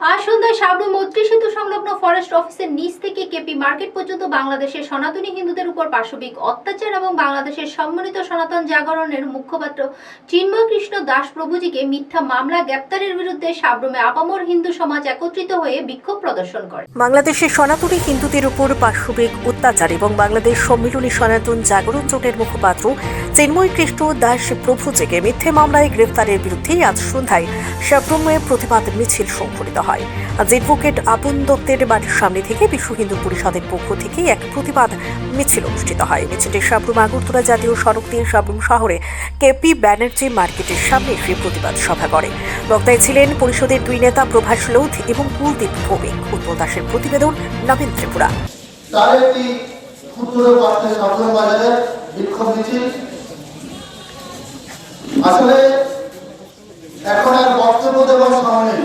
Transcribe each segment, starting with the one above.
আজ সন্ধ্যায় সাবরু মৈত্রী সেতু সংলগ্ন ফরেস্ট অফিসের নিচ থেকে কেপি মার্কেট পর্যন্ত বাংলাদেশের সনাতনী হিন্দুদের উপর পাশবিক অত্যাচার এবং বাংলাদেশের সম্মানিত সনাতন জাগরণের মুখপাত্র চিন্ময় কৃষ্ণ দাস প্রভুজিকে মিথ্যা মামলা গ্রেপ্তারের বিরুদ্ধে সাবরুমে আপামর হিন্দু সমাজ একত্রিত হয়ে বিক্ষোভ প্রদর্শন করে। বাংলাদেশের সনাতনী হিন্দুদের উপর পাশবিক অত্যাচার এবং বাংলাদেশ সম্মিলনী সনাতন জাগরণ জোটের মুখপাত্র চিন্ময় কৃষ্ণ দাস প্রভুজিকে মিথ্যে মামলায় গ্রেফতারের বিরুদ্ধে আজ সন্ধ্যায় সাবরুমে প্রতিবাদ মিছিল সংঘটিত হয়। আজ অ্যাডভোকেট আপন দত্তের বাড়ির সামনে থেকে বিশ্ব হিন্দু পরিষদের পক্ষ থেকে এক প্রতিবাদ মিছিল অনুষ্ঠিত হয়। মিছিলটি সাবরুম, আগরতলা জাতীয় সড়ক দিয়ে সাবরুম শহরে কেপি ব্যানার্জি মার্কেটের সামনে এসে প্রতিবাদ সভা করে। বক্তায় ছিলেন পরিষদের দুই নেতা প্রভাস লৌধ এবং কুলদীপ ভৌমিক। উৎপল দাসের প্রতিবেদন নবীন ত্রিপুরা তার একটি ক্ষুদ্র পার্শ্বে সাধারণ বাজারে বিক্ষোভ মিছিল আসলে এখন আর বক্তব্য দেওয়ার সময় নেই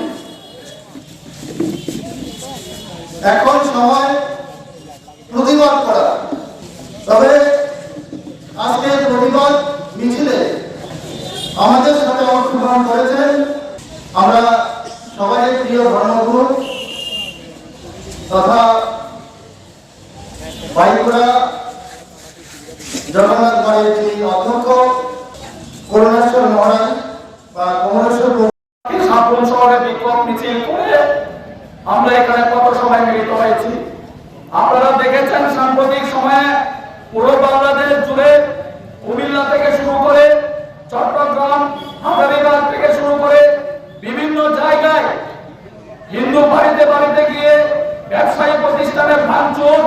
এখন সময় প্রতিবাদ করা। তবে আজকে প্রতিবাদ মিছিলে আমাদের সাথে অংশগ্রহণ করেছেন আমরা সবাই প্রিয় ধর্মগুরু তথা বাইকুড়া জগন্নাথ বাড়ির অধ্যক্ষ, করুণেশ্বর মহারাজ বা কমলেশ্বর প্রভু। সাপুন শহরে বিক্ষোভ মিছিল করে আমরা এখানে কত সময় মিলিত হয়েছি? আপনারা দেখেছেন সাম্প্রতিক সময়ে পুরো বাংলাদেশ জুড়ে কুমিল্লা থেকে শুরু করে চট্টগ্রাম হাজারিবাগ থেকে শুরু করে বিভিন্ন জায়গায় হিন্দু বাড়িতে বাড়িতে গিয়ে ব্যবসায়ী প্রতিষ্ঠানে ভাঙচুর,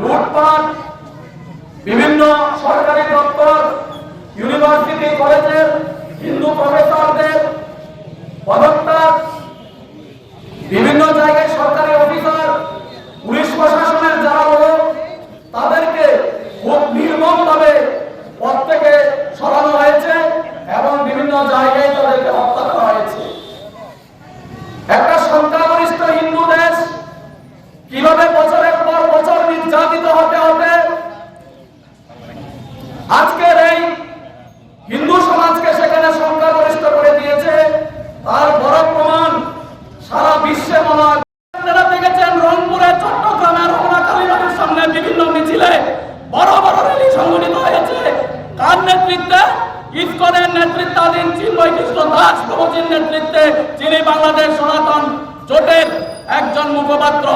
লুটপাট, বিভিন্ন সরকারি দপ্তর ইউনিভার্সিটি কলেজের হিন্দু প্রফেসরদের পদত্যাগ বিভিন্ন জায়গায় সরকারি অফিসার, পুলিশ প্রশাসনের যারা লোক তাদেরকে খুব নির্মম ভাবে পদ থেকে সরানো হয়েছে এবং বিভিন্ন জায়গায় তাদেরকে হত্যা করা হয়েছে। একটা সংখ্যাগরিষ্ঠ হিন্দু দেশ, কীভাবে বছরের পর বছর নির্যাতিত হতে হতে আজকের এই হিন্দু সমাজকে সেখানে সংখ্যাগরিষ্ঠ করে দিয়েছে তার বড় প্রমাণ সারা বিশ্বে মনে হয় আপনারা দেখেছেন রংপুরে চট্টগ্রামের রমনা কালীবাড়ির সামনে বিভিন্ন মিছিলে বড় বড় র্যালি সংগঠিত হয়েছে কার নেতৃত্বে ইসকনের নেতৃত্বাধীন চিন্ময় কৃষ্ণ দাস প্রভুজির নেতৃত্বে, যিনি বাংলাদেশ সনাতন জোটের একজন মুখপাত্র।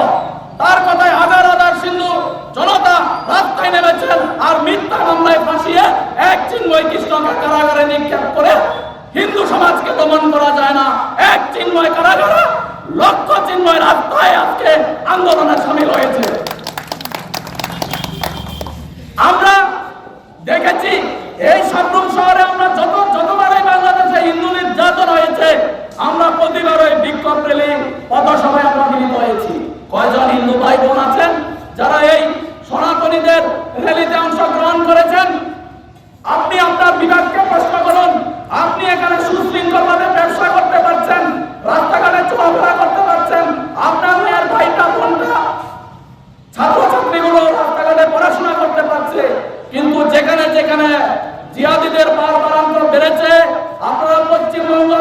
তার কথায় হাজার হাজার সিন্ধু জনতা রাস্তায় নেমেছেন আর মিথ্যা মামলায় ফাঁসিয়ে এক চিন্ময় কৃষ্ণকে কারাগারে নিক্ষেপ করে হিন্দু সমাজকে দমন করা যায় না। এক চিন্ময় কারাগারে লক্ষ চিন্ময় রাস্তায় আজকে আন্দোলনে সামিল হয়েছে আমরা দেখেছি এই সাবরুম শহরে আমরা যত যতবারই বাংলাদেশে হিন্দু নির্যাতন হয়েছে আমরা প্রতিবারই বিক্ষোভ রেলি পথসভায় আমরা মিলিত হয়েছি। কয়জন হিন্দু ভাই বোন আছেন? যারা এই সনাতনীদের র্যালিতে অংশগ্রহণ করেছেন, আপনি আপনার বিভাগকে প্রশ্ন করুন, আপনি এখানে সুশৃঙ্খলভাবে ব্যবসা করতে পারছেন, রাস্তাঘাটে চলাফেরা করতে পারছেন, আপনার মেয়ের ভাইটা বোনটা ছাত্রছাত্রীগুলো রাস্তাঘাটে পড়াশোনা করতে পারছে, কিন্তু যেখানে যেখানে জিহাদিদের বারবারান্ত বেড়েছে, আপনারা পশ্চিমবঙ্গ